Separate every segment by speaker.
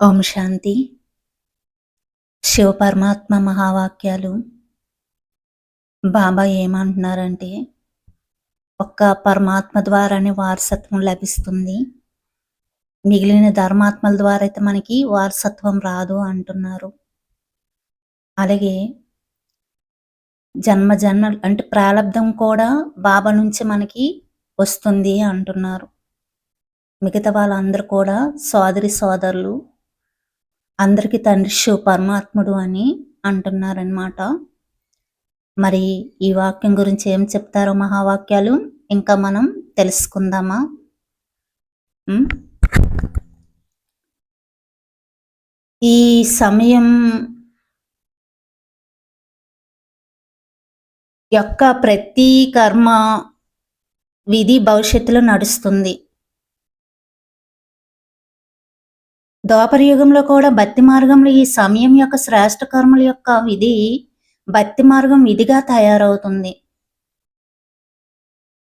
Speaker 1: ఓం శాంతి. శివ పరమాత్మ మహావాక్యాలు. బాబా ఏమంటున్నారంటే ఒక్క పరమాత్మ ద్వారానే వారసత్వం లభిస్తుంది. మిగిలిన ధర్మాత్మల ద్వారా అయితే మనకి వారసత్వం రాదు అంటున్నారు. అలాగే జన్మ జన్మ అంటే ప్రారంధం కూడా బాబా నుంచి మనకి వస్తుంది అంటున్నారు. మిగతా వాళ్ళందరూ కూడా సోదరి సోదరులు అందరికీ తండ్రి శివ పరమాత్ముడు అని అంటున్నారనమాట మరి ఈ వాక్యం గురించి ఏం చెప్తారో మహావాక్యాలు ఇంకా మనం తెలుసుకుందామా? ఈ సమయం యొక్క ప్రతి కర్మ విధి భవిష్యత్తులో నడుస్తుంది. యుగంలో కూడా భక్తి మార్గంలో ఈ సమయం యొక్క శ్రేష్ట కర్మల యొక్క విధి భక్తి మార్గం విధిగా తయారవుతుంది.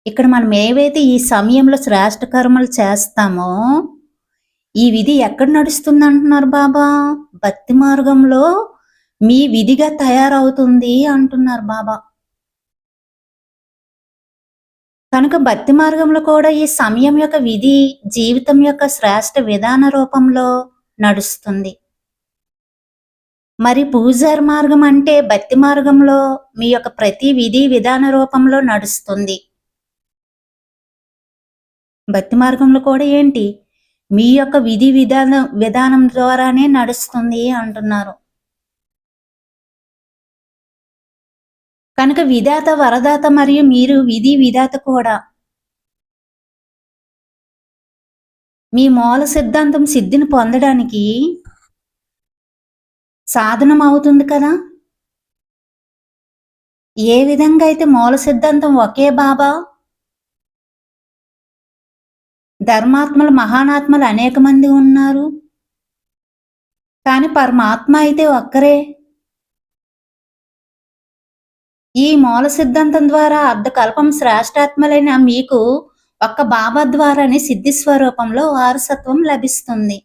Speaker 1: ఇక్కడ మనం ఏవైతే ఈ సమయంలో శ్రేష్ట కర్మలు చేస్తామో ఈ విధి ఎక్కడ నడుస్తుంది అంటున్నారు బాబా? భక్తి మార్గంలో మీ విధిగా తయారవుతుంది అంటున్నారు బాబా. కనుక భక్తి మార్గంలో కూడా ఈ సమయం యొక్క విధి జీవితం యొక్క శ్రేష్ట విధాన రూపంలో నడుస్తుంది. మరి పూజార్ మార్గం అంటే భక్తి మార్గంలో మీ యొక్క ప్రతి విధి విధాన రూపంలో నడుస్తుంది. భక్తి మార్గంలో కూడా ఏంటి? మీ యొక్క విధి విధాన విధానం ద్వారానే నడుస్తుంది అంటున్నారు. కనుక విధాత వరదాత మరియు మీరు విధి విధాత కూడా మీ మూల సిద్ధాంతం సిద్ధిని పొందడానికి సాధనం అవుతుంది కదా? ఏ విధంగా అయితే మూల సిద్ధాంతం ఒకే బాబా? ధర్మాత్మలు మహానాత్మలు అనేక మంది ఉన్నారు. కానీ పరమాత్మ అయితే ఒక్కరే. ఈ మూల సిద్ధాంతం ద్వారా అర్ధకల్పం శ్రేష్టాత్మలైన మీకు ఒక్క బాబా ద్వారానే సిద్ధి స్వరూపంలో వారసత్వం లభిస్తుంది.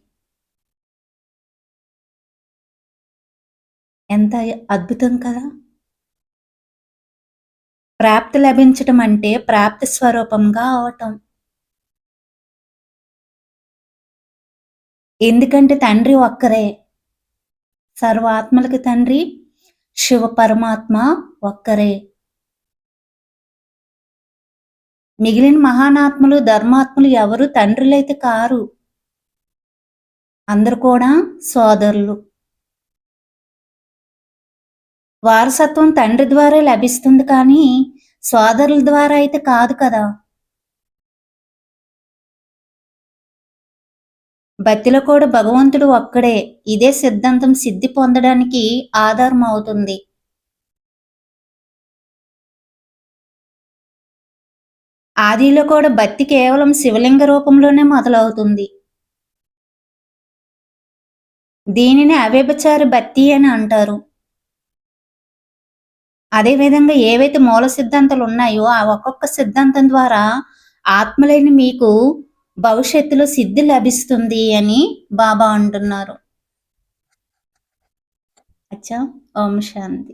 Speaker 1: ఎంత అద్భుతం కదా! ప్రాప్తి లభించటం అంటే ప్రాప్తి స్వరూపంగా అవటం. ఎందుకంటే తండ్రి ఒక్కరే. సర్వాత్మలకి తండ్రి శివ పరమాత్మ ఒక్కరే. మిగిలిన మహానాత్మలు ధర్మాత్మలు ఎవరు? తండ్రులైతే కారు. అందరు కూడా సోదరులు. వారసత్వం తండ్రి ద్వారా లభిస్తుంది కానీ సోదరుల ద్వారా అయితే కాదు కదా. భక్తిలో కూడా భగవంతుడు ఒక్కడే. ఇదే సిద్ధాంతం సిద్ధి పొందడానికి ఆధారం అవుతుంది. ఆదిలో కూడా భక్తి కేవలం శివలింగ రూపంలోనే మొదలవుతుంది. దీనిని అవ్యభచారి భక్తి అని అంటారు. అదేవిధంగా ఏవైతే మూల సిద్ధాంతాలు ఉన్నాయో ఆ ఒక్కొక్క సిద్ధాంతం ద్వారా ఆత్మలేని మీకు భవిష్యత్తులో సిద్ధి లభిస్తుంది అని బాబా అంటున్నారు. అచ్చా ఓం శాంతి.